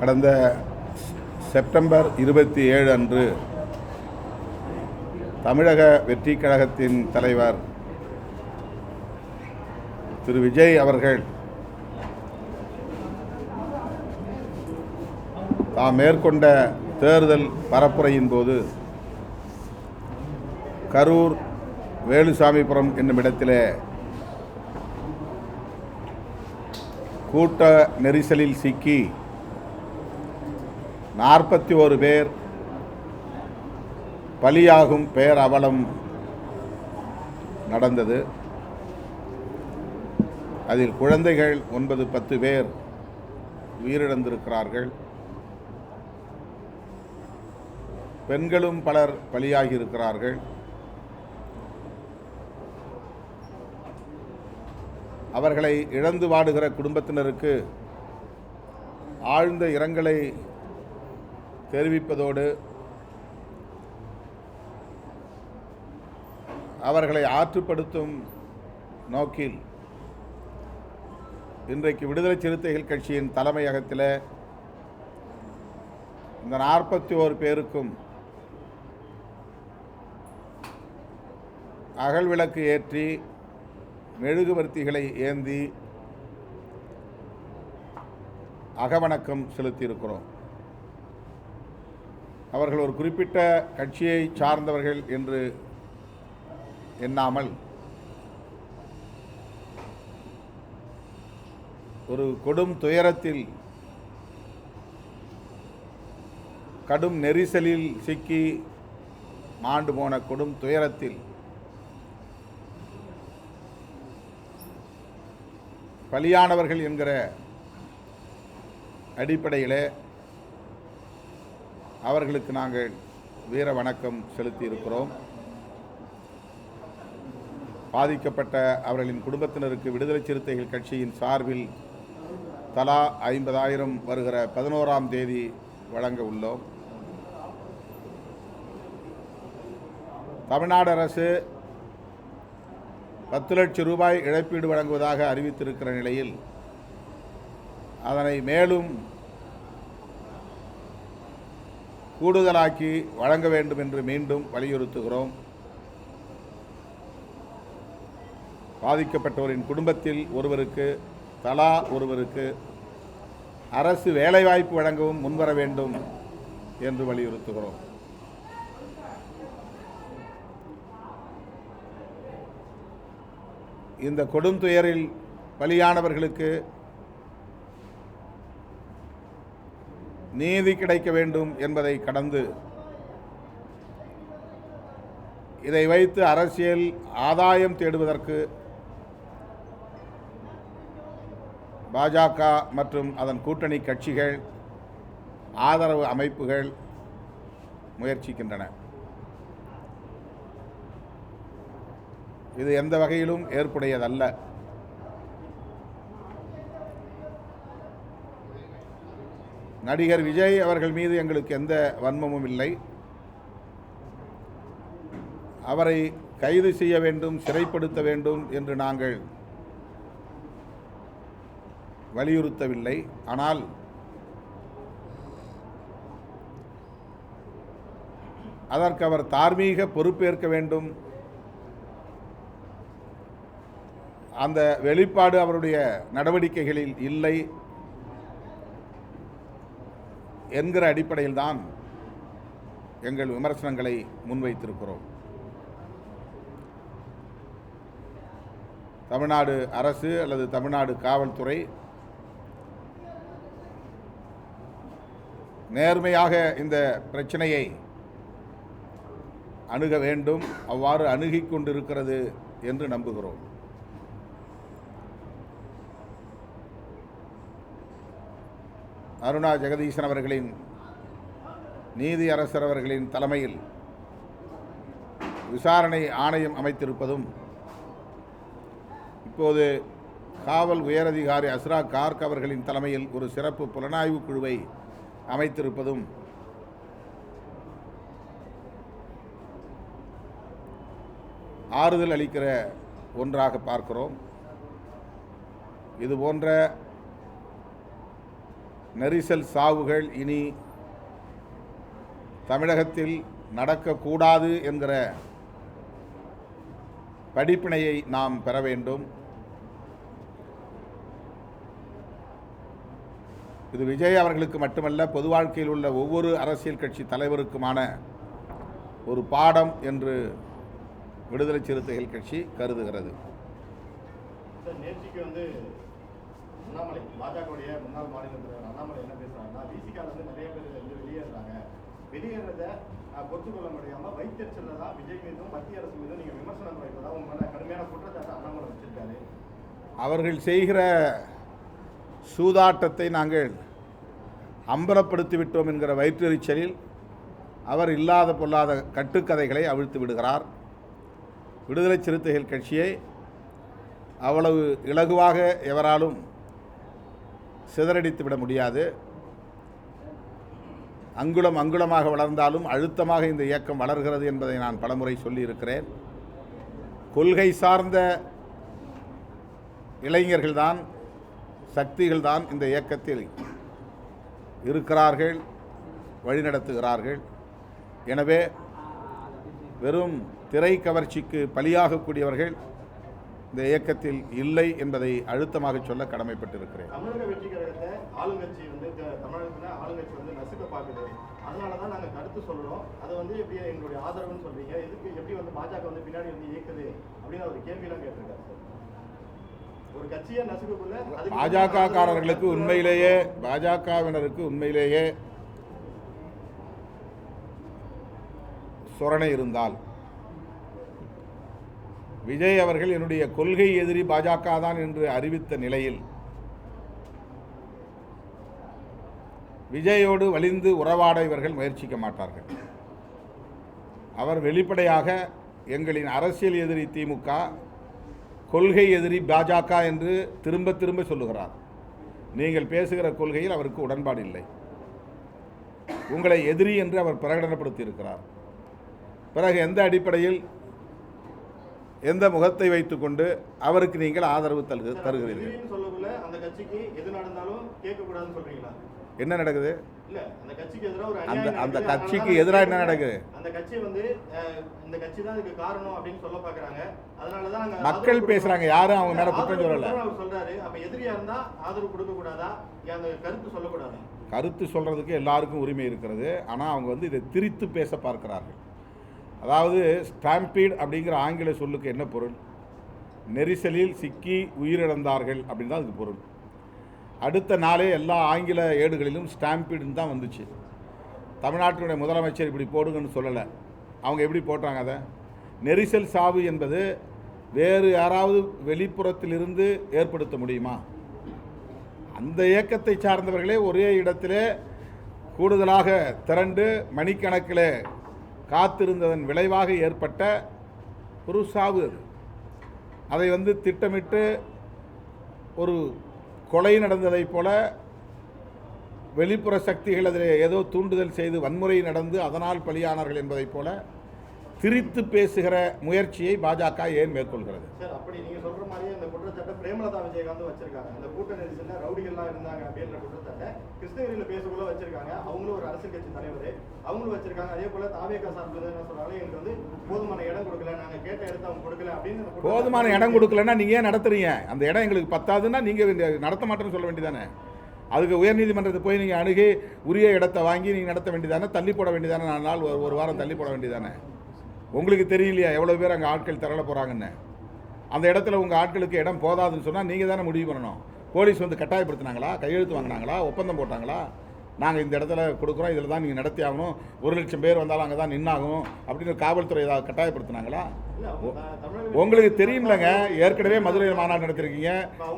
கடந்த செப்டம்பர் இருபத்தி ஏழு அன்று தமிழக வெற்றி கழகத்தின் தலைவர் திரு விஜய் அவர்கள் தாம் மேற்கொண்ட தேர்தல் பரப்புரையின் போது கரூர் வேலுசாமிபுரம் என்னும் இடத்திலே கூட்ட நெரிசலில் சிக்கி நாற்பத்தி ஒரு பேர் பலியாகும் பேரவலம் நடந்தது. அதில் குழந்தைகள் ஒன்பது பத்து பேர் உயிரிழந்திருக்கிறார்கள். பெண்களும் பலர் பலியாகியிருக்கிறார்கள். அவர்களை இழந்து வாடுகிற குடும்பத்தினருக்கு ஆழ்ந்த இரங்கலை தெரிவிப்பதோடு அவர்களை ஆற்றுப்படுத்தும் நோக்கில் இன்றைக்கு விடுதலை சிறுத்தைகள் கட்சியின் தலைமையகத்தில் இந்த நாற்பத்தி ஓரு பேருக்கும் அகல் விளக்கு ஏற்றி மெழுகுவர்த்திகளை ஏந்தி அகவணக்கம் செலுத்தியிருக்கிறோம். அவர்கள் ஒரு குறிப்பிட்ட கட்சியை சார்ந்தவர்கள் என்று எண்ணாமல் ஒரு கொடும் துயரத்தில் கடும் நெரிசலில் சிக்கி மாண்டு போன கொடும் துயரத்தில் பலியானவர்கள் என்கிற அடிப்படையிலே அவர்களுக்கு நாங்கள் வீர வணக்கம் செலுத்தி இருக்கிறோம் பாதிக்கப்பட்ட அவர்களின் குடும்பத்தினருக்கு விடுதலை சிறுத்தைகள் கட்சியின் சார்பில் தலா ஐம்பதாயிரம் வருகிற பதினோராம் தேதி வழங்க உள்ளோம். தமிழ்நாடு அரசு பத்து லட்சம் ரூபாய் இழப்பீடு வழங்குவதாக அறிவித்திருக்கிற நிலையில் அதனை மேலும் கூடுதலாக்கி வழங்க வேண்டும் என்று மீண்டும் வலியுறுத்துகிறோம். பாதிக்கப்பட்டவரின் குடும்பத்தில் ஒருவருக்கு தலா ஒருவருக்கு அரசு வேலைவாய்ப்பு வழங்கவும் முன்வர வேண்டும் என்று வலியுறுத்துகிறோம். இந்த கொடும் துயரில் பலியானவர்களுக்கு நீதி கிடைக்க வேண்டும் என்பதை கடந்து இதை வைத்து அரசியல் ஆதாயம் தேடுவதற்கு பாஜக மற்றும் அதன் கூட்டணி கட்சிகள் ஆதரவு அமைப்புகள் முயற்சிக்கின்றன. இது எந்த வகையிலும் ஏற்புடையதல்ல. நடிகர் விஜய் அவர்கள் மீது எங்களுக்கு எந்த வன்மமும் இல்லை. அவரை கைது செய்ய வேண்டும் சிறைப்படுத்த வேண்டும் என்று நாங்கள் வலியுறுத்தவில்லை. ஆனால் அதற்கு அவர் தார்மீக பொறுப்பேற்க வேண்டும். அந்த வெளிப்பாடு அவருடைய நடவடிக்கைகளில் இல்லை. என்கிற அடிப்படையில் தான் எங்கள் விமர்சனங்களை முன்வைத்திருக்கிறோம். தமிழ்நாடு அரசு அல்லது தமிழ்நாடு காவல்துறை நேர்மையாக இந்த பிரச்சனையை அணுக வேண்டும் அவ்வாறு அணுகிக் கொண்டிருக்கிறது என்று நம்புகிறோம். அருணா ஜெகதீசன் அவர்களின் நீதி அரசர் அவர்களின் தலைமையில் விசாரணை ஆணையம் அமைத்திருப்பதும் இப்போது காவல் உயரதிகாரி அஸ்ரா கார்க் அவர்களின் தலைமையில் ஒரு சிறப்பு புலனாய்வு குழுவை அமைத்திருப்பதும் ஆறுதல் அளிக்கிற ஒன்றாக பார்க்கிறோம். இது போன்ற நெரிசல் சாவுகள் இனி தமிழகத்தில் நடக்கக்கூடாது என்கிற படிப்பினையை நாம் பெற வேண்டும். இது விஜய் அவர்களுக்கு மட்டுமல்ல பொது வாழ்க்கையில் உள்ள ஒவ்வொரு அரசியல் கட்சி தலைவருக்குமான ஒரு பாடம் என்று விடுதலை சிறுத்தைகள் கட்சி கருதுகிறது. நேற்றுக்கு வந்து அண்ணாமலை பாஜகவுடைய முன்னாள் மாநில தலைவர் அண்ணாமலை என்ன பேசுறாங்கன்னா விசிகால வந்து நிறைய பேர் வந்து வெளியேறாங்க வெளியேறத பொறுத்து கொள்ள முடியாம வைத்தறிச்சல தான் விஜய் மீதும் மத்திய அரசு மீதும் நீங்க விமர்சனம் வைப்பதா உங்க மேல கடுமையான குற்றச்சாட்டு அண்ணாமலை வச்சிருக்காரு. அவர்கள் செய்கிற சூதாட்டத்தை நாங்கள் அம்பலப்படுத்தி விட்டோம் என்கிற வயிற்றெரிச்சலில் அவர் இல்லாத பொல்லாத கட்டுக்கதைகளை அவிழ்த்து விடுகிறார். விடுதலை சிறுத்தைகள் கட்சியை அவ்வளவு இலகுவாக எவராலும் சிதறடித்து விட முடியாது. அங்குலம் அங்குலமாக வளர்ந்தாலும் அழுத்தமாக இந்த இயக்கம் வளர்கிறது என்பதை நான் பலமுறை சொல்லியிருக்கிறேன். கொள்கை சார்ந்த இளைஞர்கள்தான் சக்திகள்தான் இந்த இயக்கத்தில் இருக்கிறார்கள் வழிநடத்துகிறார்கள். எனவே வெறும் திரை கவர்ச்சிக்கு பலியாகக்கூடியவர்கள் இந்த இயக்கத்தில் இல்லை என்பதை அழுத்தமாக சொல்ல கடமைப்பட்டிருக்கிறேன். தமிழக வெற்றி கழகத்தை ஆளுங்கட்சி வந்து த- தமிழகத்துல ஆளுங்கட்சி வந்து நசுக்க பார்க்குது. அதனால தான் நாங்க கருத்து சொல்றோம். அதை வந்து எப்படி எங்களுடைய ஆதரவுன்னு சொல்றீங்க? எதுக்கு எப்படி வந்து பாஜக வந்து பின்னாடி வந்து இயக்குது அப்படின்னு ஒரு கேள்வியெல்லாம் கேட்டிருக்காரு சார். ஒரு கட்சியை நசுக்கக்குள்ள அதுக்கு பாஜக காரர்களுக்கு உண்மையிலேயே பாஜகவினருக்கு உண்மையிலேயே சொரணை இருந்தால் விஜய் அவர்கள் என்னுடைய கொள்கை எதிரி பாஜக தான் என்று அறிவித்த நிலையில் விஜயோடு வலிந்து உறவாட இவர்கள் முயற்சிக்க மாட்டார்கள். அவர் வெளிப்படையாக எங்களின் அரசியல் எதிரி திமுக கொள்கை எதிரி பாஜக என்று திரும்ப திரும்ப சொல்லுகிறார். நீங்கள் பேசுகிற கொள்கையில் அவருக்கு உடன்பாடு இல்லை. உங்களை எதிரி என்று அவர் பிரகடனப்படுத்தி இருக்கிறார் பிறகு எந்த அடிப்படையில் எந்த முகத்தை வைத்துக்கொண்டு அவருக்கு நீங்கள் ஆதரவு தருகு தருகிறீர்கள்? எதிரின்னு சொல்லக்குள்ள அந்த கட்சிக்கு எது நடந்தாலும் கேட்கக்கூடாதுன்னு சொல்றீங்களா? என்ன நடக்குது? இல்ல அந்த கட்சிக்கு எதிராக ஒரு அந்த. கட்சிக்கு எதிராக என்ன நடக்குது? அந்த கட்சி வந்து இந்த கட்சி தான் இதுக்கு காரணம் அப்படின்னு சொல்ல பாக்குறாங்க. அதனால தான் நாங்க மக்கள் பேசுறாங்க யாரும் அவங்க மேல குற்றம் சொல்லல. கொடுக்கணும்னு அவர் சொல்றாரு. அப்ப எதிரியா இருந்தா ஆதரவு கொடுக்க கூடாதா? ஏன் அந்த கருத்து சொல்லக்கூடாதா? கருத்து சொல்கிறதுக்கு எல்லாருக்கும் உரிமை இருக்கிறது. ஆனால் அவங்க வந்து இதை திரித்து பேச பார்க்கிறார்கள். அதாவது ஸ்டாம்பீட் அப்படிங்கிற ஆங்கில சொல்லுக்கு என்ன பொருள்? நெரிசலில் சிக்கி உயிரிழந்தார்கள் அப்படின்னு தான் அதுக்கு பொருள். அடுத்த நாளே எல்லா ஆங்கில ஏடுகளிலும் ஸ்டாம்பீடுன்னு தான் வந்துச்சு. தமிழ்நாட்டினுடைய முதலமைச்சர் இப்படி போடுங்கன்னு சொல்லலை. அவங்க எப்படி போட்டாங்க அதை? நெரிசல் சாவு என்பது வேறு யாராவது வெளிப்புறத்திலிருந்து ஏற்படுத்த முடியுமா? அந்த இயக்கத்தை சார்ந்தவர்களே ஒரே இடத்திலே கூடுதலாக திரண்டு மணிக்கணக்கில் காத்திருந்ததன் விளைவாக ஏற்பட்ட ஒரு சாவு அது. அதை வந்து திட்டமிட்டு ஒரு கொலை நடந்ததைப் போல வெளிப்புற சக்திகள் அதில் ஏதோ தூண்டுதல் செய்து வன்முறை நடந்து அதனால் பலியானார்கள் என்பதைப் போல திரித்து பேசுகிற முயற்சியை பாஜக ஏன் மேற்கொள்கிறது? சார் அப்படி நீங்க சொல்ற மாதிரியே இந்த குற்றச்சாட்டை பிரேமலதா விஜயகாந்த் வச்சிருக்காங்க. அந்த கூட்ட நெரிசல்ல ரவுடிகள்லாம் இருந்தாங்க அப்படின்ற குற்றச்சாட்டை கிருஷ்ணகிரியில பேசக்குள்ள வச்சிருக்காங்க. அவங்களும் ஒரு அரசியல் கட்சி தலைவர். அவங்களும் வச்சிருக்காங்க. அதே போல தாவேகா சார்பில் என்ன சொல்றாங்க? எங்களுக்கு வந்து போதுமான இடம் கொடுக்கல நாங்க கேட்ட இடத்த அவங்க கொடுக்கல அப்படின்னு போதுமான இடம் கொடுக்கலன்னா நீங்கள் ஏன் நடத்துறீங்க? அந்த இடம் எங்களுக்கு பத்தாதுன்னா நீங்கள் நடத்த மாட்டேன்னு சொல்ல வேண்டியதானே? அதுக்கு உயர்நீதிமன்றத்தை போய் நீங்கள் அணுகி உரிய இடத்தை வாங்கி நீங்கள் நடத்த வேண்டியதானே? தள்ளி போட வேண்டியதானே? நாலு நாள் ஒரு ஒரு வாரம் தள்ளி போட வேண்டியதானே? உங்களுக்கு தெரியலையா எவ்வளோ பேர் அங்கே ஆட்கள் திரள போகிறாங்கன்னு அந்த இடத்துல உங்கள் ஆட்களுக்கு இடம் போதாதுன்னு சொன்னால் நீங்கள் தானே முடிவு பண்ணணும். போலீஸ் வந்து கட்டாயப்படுத்தினாங்களா? கையெழுத்து வாங்கினாங்களா? ஒப்பந்தம் போட்டாங்களா? நாங்கள் இந்த இடத்துல கொடுக்குறோம் இதில் தான் நீங்கள் நடத்தி ஆகணும். ஒரு லட்சம் பேர் வந்தாலும் அங்கே தான் நின்னாகணும் அப்படின்னு காவல்துறை ஏதாவது கட்டாயப்படுத்தினாங்களா? உங்களுக்கு தெரியும்லங்க ஏற்கனவே மதுரையில் மாநாடு நடத்திருக்கீங்க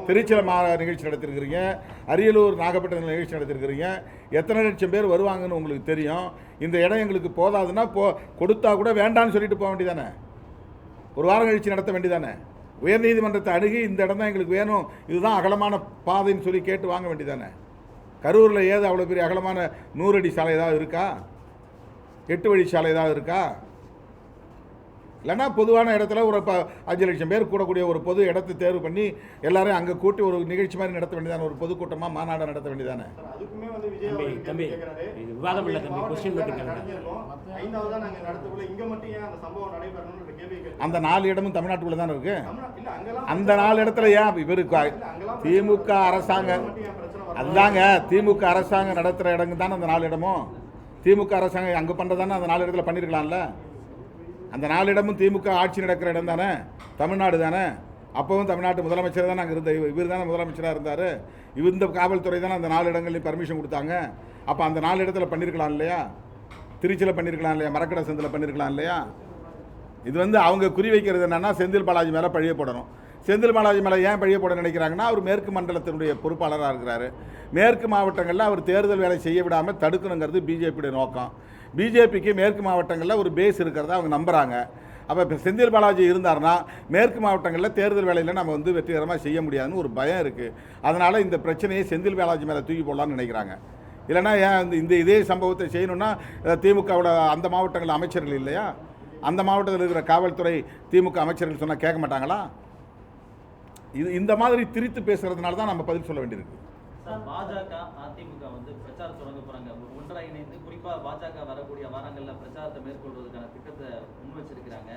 திருச்சியில் மா நிகழ்ச்சி நடத்திருக்கிறீங்க அரியலூர் நாகப்பட்டினம் நிகழ்ச்சி நடத்திருக்கிறீங்க. எத்தனை லட்சம் பேர் வருவாங்கன்னு உங்களுக்கு தெரியும். இந்த இடம் எங்களுக்கு போதாதுன்னா போ கொடுத்தா கூட வேண்டான்னு சொல்லிட்டு போக வேண்டியதானே? ஒரு வாரம் கழிச்சு நடத்த வேண்டியதானே? உயர்நீதிமன்றத்தை அணுகி இந்த இடம் தான் எங்களுக்கு வேணும். இதுதான் அகலமான பாதைன்னு சொல்லி கேட்டு வாங்க வேண்டியதானே? கரூரில் ஏது அவ்வளோ பெரிய அகலமான நூறு அடி சாலை ஏதாவது இருக்கா? எட்டு வழி சாலை ஏதாவது இருக்கா? இல்லைன்னா பொதுவான இடத்துல ஒரு ப அஞ்சு லட்சம் பேர் கூடக்கூடிய ஒரு பொது இடத்தை தேர்வு பண்ணி எல்லாரையும் அங்கே கூட்டி ஒரு நிகழ்ச்சி மாதிரி நடத்த வேண்டியதானே? ஒரு பொதுக்கூட்டமாக மாநாடு நடத்த வேண்டியதானே? தம்பி, விவாதம் இல்ல தம்பி, அந்த நாலு இடமும் தமிழ்நாட்டுக்குள்ளே தானே அங்கெல்லாம் அந்த நாலு இடத்துல ஏன் இவருக்கு திமுக அரசாங்கம் அதுதாங்க திமுக அரசாங்கம் நடத்துகிற இடங்க தானே அந்த நாலு இடமும்? திமுக அரசாங்கம் அங்கே பண்ணுறதானே அந்த நாலு இடத்துல பண்ணியிருக்கலாம்ல அந்த நாலு இடமும் திமுக ஆட்சி நடக்கிற இடம் தானே? தமிழ்நாடு தானே? அப்போவும் தமிழ்நாட்டு முதலமைச்சர் தானே அங்கே இருந்த இவர் தானே முதலமைச்சராக இருந்தார். இவர் இந்த காவல்துறை தானே அந்த நாலு இடங்கள்லையும் பர்மிஷன் கொடுத்தாங்க. அப்போ அந்த நாலு இடத்துல பண்ணியிருக்கலாம் இல்லையா? திருச்சியில் பண்ணியிருக்கலாம் இல்லையா? மரக்கடை சந்தில் பண்ணியிருக்கலாம் இல்லையா? இது வந்து அவங்க குறி வைக்கிறது என்னென்னா செந்தில் பாலாஜி மேலே பழிய போடணும். செந்தில் பாலாஜி மேலே ஏன் பழிய போட நினைக்கிறாங்கன்னா அவர் மேற்கு மண்டலத்தினுடைய பொறுப்பாளராக இருக்கிறாரு. மேற்கு மாவட்டங்களில் அவர் தேர்தல் வேலை செய்ய விடாமல் தடுக்கணுங்கிறது பிஜேபியுடைய நோக்கம். பிஜேபிக்கு மேற்கு மாவட்டங்களில் ஒரு பேஸ் இருக்கிறத அவங்க நம்புகிறாங்க அப்போ இப்போ செந்தில் பாலாஜி இருந்தார்னா மேற்கு மாவட்டங்களில் தேர்தல் வேலையில் நம்ம வந்து வெற்றிகரமாக செய்ய முடியாதுன்னு ஒரு பயம் இருக்குது அதனால் இந்த பிரச்சனையை செந்தில் பாலாஜி மேலே தூக்கி போடலான்னு நினைக்கிறாங்க. இல்லைன்னா ஏன் இந்த- இந்த இதே சம்பவத்தை செய்யணும்னா திமுகவோட அந்த மாவட்டங்களில் அமைச்சர்கள் இல்லையா? அந்த மாவட்டத்தில் இருக்கிற காவல்துறை திமுக அமைச்சர்கள் சொன்னால் கேட்க மாட்டாங்களா? இது இந்த மாதிரி திரித்து பேசுறதுனால தான் நம்ம பதில் சொல்ல வேண்டியிருக்கு. பாஜக அதிமுக வந்து பிரச்சாரம் தொடங்க போறாங்க. ஒன்றாக இணைந்து குறிப்பா பாஜக வரக்கூடிய வாரங்கள்ல பிரச்சாரத்தை மேற்கொள்வதற்கான திட்டத்தை முன் வச்சிருக்கிறாங்க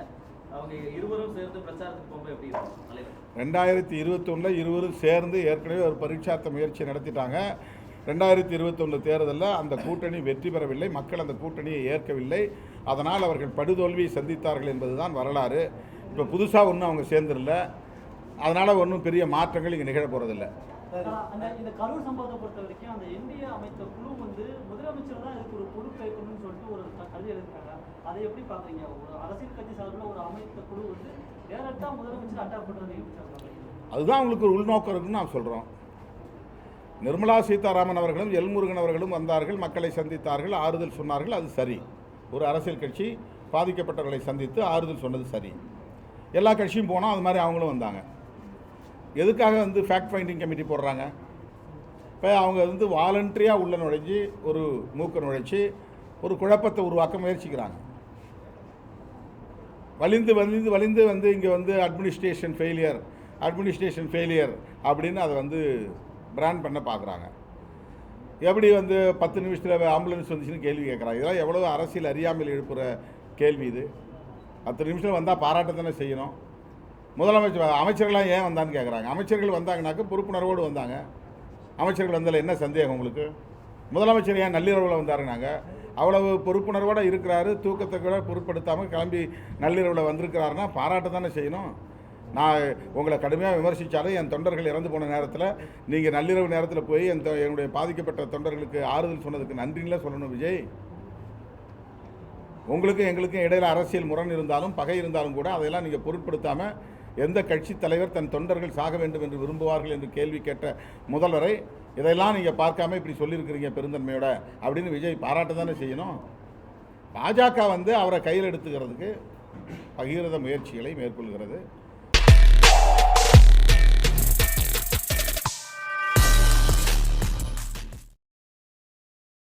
அவங்க இருவரும் சேர்ந்து பிரச்சாரத்துக்கு போகும்போது எப்படி இருக்கும்? தலைவர். ரெண்டாயிரத்தி இருபத்தொன்னில் இருவரும் சேர்ந்து ஏற்கனவே ஒரு பரீட்சார்த்த முயற்சி நடத்திட்டாங்க. ரெண்டாயிரத்தி இருபத்தொன்று தேர்தலில் அந்த கூட்டணி வெற்றி பெறவில்லை. மக்கள் அந்த கூட்டணியை ஏற்கவில்லை. அதனால் அவர்கள் படுதோல்வியை சந்தித்தார்கள் என்பதுதான் வரலாறு. இப்போ புதுசாக ஒன்றும் அவங்க சேர்ந்துடல அதனால் ஒன்றும் பெரிய மாற்றங்கள் இங்கே நிகழ போகிறதில்ல அந்த இந்த கரூர் சம்பவத்தை பொறுத்த வரைக்கும் அந்த என்டிஏ அமைத்த குழு வந்து முதலமைச்சர் தான் இதுக்கு ஒரு பொறுப்பேற்கணும்னு சொல்லிட்டு ஒரு க- கருதி எழுதிருக்காங்க அதை எப்படி பாக்குறீங்க ஒரு அரசியல் கட்சி சார்பில் ஒரு அமைத்த குழு வந்து டேரக்டா முதலமைச்சர் அட்டாக் பண்றது எப்படி சார் பாக்குறீங்க அதுதான் அவங்களுக்கு ஒரு உள்நோக்கம் இருக்குன்னு நான் சொல்கிறோம் நிர்மலா சீதாராமன் அவர்களும் எல்முருகன் அவர்களும் வந்தார்கள் மக்களை சந்தித்தார்கள் ஆறுதல் சொன்னார்கள் அது சரி. ஒரு அரசியல் கட்சி பாதிக்கப்பட்டவர்களை சந்தித்து ஆறுதல் சொன்னது சரி. எல்லா கட்சியும் போனால் அது மாதிரி அவங்களும் வந்தாங்க. எதுக்காக வந்து ஃபேக்ட் ஃபைண்டிங் கமிட்டி போடுறாங்க? இப்போ அவங்க வந்து வாலண்டரியாக உள்ள நுழைஞ்சி ஒரு மூக்க நுழைச்சி ஒரு குழப்பத்தை உருவாக்க முயற்சிக்கிறாங்க. வலிந்து வலிந்து வலிந்து வந்து இங்கே வந்து அட்மினிஸ்ட்ரேஷன் ஃபெயிலியர் அட்மினிஸ்ட்ரேஷன் ஃபெயிலியர் அப்படின்னு அதை வந்து பிராண்ட் பண்ண பார்க்குறாங்க எப்படி வந்து பத்து நிமிஷத்தில் ஆம்புலன்ஸ் வந்துச்சுன்னு கேள்வி கேட்குறாங்க இதெல்லாம் எவ்வளோ அரசியல் அறியாமல் எழுப்புகிற கேள்வி இது. பத்து நிமிஷம் வந்தால் பாராட்ட தானே செய்யணும். முதலமைச்சர் அமைச்சர்கள்லாம் ஏன் வந்தான்னு கேட்குறாங்க அமைச்சர்கள் வந்தாங்கனாக்க பொறுப்புணர்வோடு வந்தாங்க. அமைச்சர்கள் வந்ததில் என்ன சந்தேகம் உங்களுக்கு? முதலமைச்சர் ஏன் நள்ளிரவில் வந்தாருனாங்க? அவ்வளவு பொறுப்புணர்வோடு இருக்கிறாரு தூக்கத்தை கூட பொருட்படுத்தாமல் கிளம்பி நள்ளிரவில் வந்திருக்கிறாருன்னா பாராட்ட தானே செய்யணும். நான் உங்களை கடுமையாக விமர்சித்தாலும் என் தொண்டர்கள் இறந்து போன நேரத்தில் நீங்கள் நள்ளிரவு நேரத்தில் போய் என் என்னுடைய பாதிக்கப்பட்ட தொண்டர்களுக்கு ஆறுதல் சொன்னதுக்கு நன்றிங்களே சொல்லணும் விஜய். உங்களுக்கும் எங்களுக்கும் இடையில் அரசியல் முரண் இருந்தாலும் பகை இருந்தாலும் கூட அதையெல்லாம் நீங்கள் பொருட்படுத்தாமல் எந்த கட்சி தலைவர் தன் தொண்டர்கள் சாக வேண்டும் என்று விரும்புவார்கள் என்று கேள்வி கேட்ட முதல்வரை இதையெல்லாம் நீங்கள் பார்க்காம இப்படி சொல்லியிருக்கிறீங்க பெருந்தன்மையோட அப்படின்னு விஜய் பாராட்ட தானே செய்யணும். பாஜக வந்து அவரை கையில் எடுத்துக்கிறதுக்கு பகிரத முயற்சிகளை மேற்கொள்கிறது.